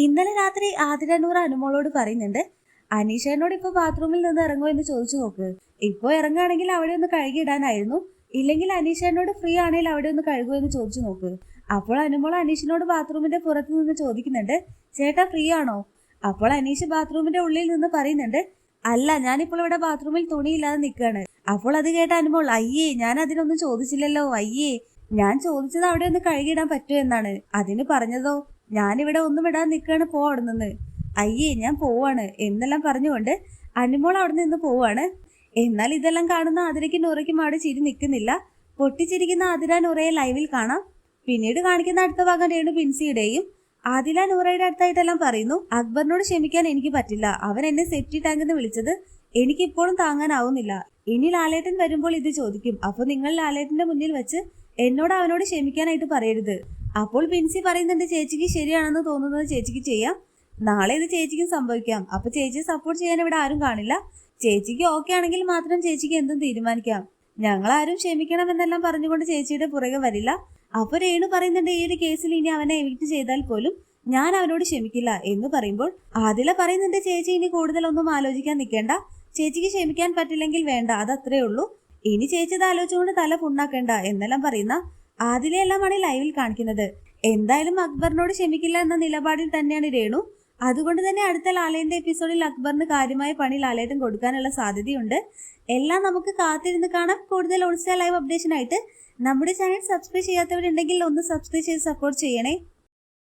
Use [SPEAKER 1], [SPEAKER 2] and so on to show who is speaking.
[SPEAKER 1] ഇന്നലെ രാത്രി ആതിരനൂർ അനുമോളോട് പറയുന്നുണ്ട് അനീഷേനോട് ഇപ്പൊ ബാത്റൂമിൽ നിന്ന് ഇറങ്ങുമോ എന്ന് ചോദിച്ചു നോക്ക്. ഇപ്പൊ ഇറങ്ങുകയാണെങ്കിൽ അവിടെ ഒന്ന് കഴുകിയിടാനായിരുന്നു. ഇല്ലെങ്കിൽ അനീഷേനോട് ഫ്രീ ആണെങ്കിൽ അവിടെ ഒന്ന് കഴുകുമോ എന്ന് ചോദിച്ചു നോക്ക്. അപ്പോൾ അനുമോൾ അനീഷിനോട് ബാത്റൂമിന്റെ പുറത്ത് നിന്ന് ചോദിക്കുന്നുണ്ട് ചേട്ടാ ഫ്രീ ആണോ? അപ്പോൾ അനീഷ് ബാത്റൂമിന്റെ ഉള്ളിൽ നിന്ന് പറയുന്നുണ്ട് അല്ല ഞാനിപ്പോൾ ഇവിടെ ബാത്റൂമിൽ തുണിയില്ലാതെ നിൽക്കുകയാണ്. അപ്പോൾ അത് കേട്ട അനുമോൾ അയ്യേ ഞാൻ അതിനൊന്നും ചോദിച്ചില്ലല്ലോ അയ്യേ ഞാൻ ചോദിച്ചത് അവിടെ ഒന്ന് കഴുകിയിടാൻ പറ്റുമോ എന്നാണ്. അതിന് പറഞ്ഞതോ? ഞാനിവിടെ ഒന്നും ഇടാൻ നിൽക്കുകയാണ് പോ അവിടെ നിന്ന് അയ്യേ ഞാൻ പോവാണ്. എന്നെല്ലാം പറഞ്ഞുകൊണ്ട് അനുമോൾ അവിടെ നിന്ന് പോവാണ്. എന്നാൽ ഇതെല്ലാം കാണുന്ന ആതിരയ്ക്ക് നൂറയ്ക്കും അവിടെ ചിരി നിൽക്കുന്നില്ല. പൊട്ടിച്ചിരിക്കുന്ന ആതിര നൂറയെ ലൈവിൽ കാണാം. പിന്നീട് കാണിക്കുന്ന അടുത്ത ഭാഗം രേണു പിൻസിയുടെയും ആദില നൂറയുടെ അടുത്തായിട്ടെല്ലാം പറയുന്നു അക്ബറിനോട് ക്ഷമിക്കാൻ എനിക്ക് പറ്റില്ല. അവൻ എന്നെ സെഫ്റ്റി ടാങ്ക് എന്ന് വിളിച്ചത് എനിക്കിപ്പോഴും താങ്ങാനാവുന്നില്ല. ഇനി ലാലേട്ടൻ വരുമ്പോൾ ഇത് ചോദിക്കും. അപ്പോൾ നിങ്ങൾ ലാലേട്ടന്റെ മുന്നിൽ വെച്ച് എന്നോട് അവനോട് ക്ഷമിക്കാനായിട്ട് പറയരുത്. അപ്പോൾ ബിൻസി പറയുന്നുണ്ട് ചേച്ചിക്ക് ശരിയാണെന്ന് തോന്നുന്നത് ചേച്ചിക്ക് ചെയ്യാം. നാളെ ഇത് ചേച്ചിക്കും സംഭവിക്കാം. അപ്പൊ ചേച്ചിയെ സപ്പോർട്ട് ചെയ്യാൻ ഇവിടെ ആരും കാണില്ല. ചേച്ചിക്ക് ഓക്കെ ആണെങ്കിൽ മാത്രം ചേച്ചിക്ക് എന്തും തീരുമാനിക്കാം. ഞങ്ങൾ ആരും ക്ഷമിക്കണം എന്നെല്ലാം പറഞ്ഞുകൊണ്ട് ചേച്ചിയുടെ പുറകെ വരില്ല. അപ്പൊ രേണു പറയുന്നുണ്ട് ഈ ഒരു കേസിൽ ഇനി അവനെ എവിക്ട് ചെയ്താൽ പോലും ഞാൻ അവനോട് ക്ഷമിക്കില്ല. എന്ന് പറയുമ്പോൾ ആദില പറയുന്നുണ്ട് ചേച്ചി ഇനി കൂടുതലൊന്നും ആലോചിക്കാൻ നിൽക്കേണ്ട. ചേച്ചിക്ക് ക്ഷമിക്കാൻ പറ്റില്ലെങ്കിൽ വേണ്ട അതത്രേ ഉള്ളൂ. ഇനി ചേച്ചി ഇത് ആലോചിച്ചുകൊണ്ട് തല പുണ്ണാക്കേണ്ട എന്നെല്ലാം പറയുന്ന ആദിലയെല്ലാമാണ് ലൈവിൽ കാണിക്കുന്നത്. എന്തായാലും അക്ബറിനോട് ക്ഷമിക്കില്ല എന്ന നിലപാടിൽ തന്നെയാണ് രേണു. അതുകൊണ്ട് തന്നെ അടുത്ത ലാലേന്റെ എപ്പിസോഡിൽ അക്ബറിന് കാര്യമായ പണി ലാലേട്ടൻ കൊടുക്കാനുള്ള സാധ്യതയുണ്ട്. എല്ലാം നമുക്ക് കാത്തിരുന്ന് കാണാം. കൂടുതൽ ഒളിച്ച ലൈവ് അപ്ഡേഷനായിട്ട് നമ്മുടെ ചാനൽ സബ്സ്ക്രൈബ് ചെയ്യാത്തവരുണ്ടെങ്കിൽ ഒന്ന് സബ്സ്ക്രൈബ് ചെയ്ത് സപ്പോർട്ട് ചെയ്യണേ.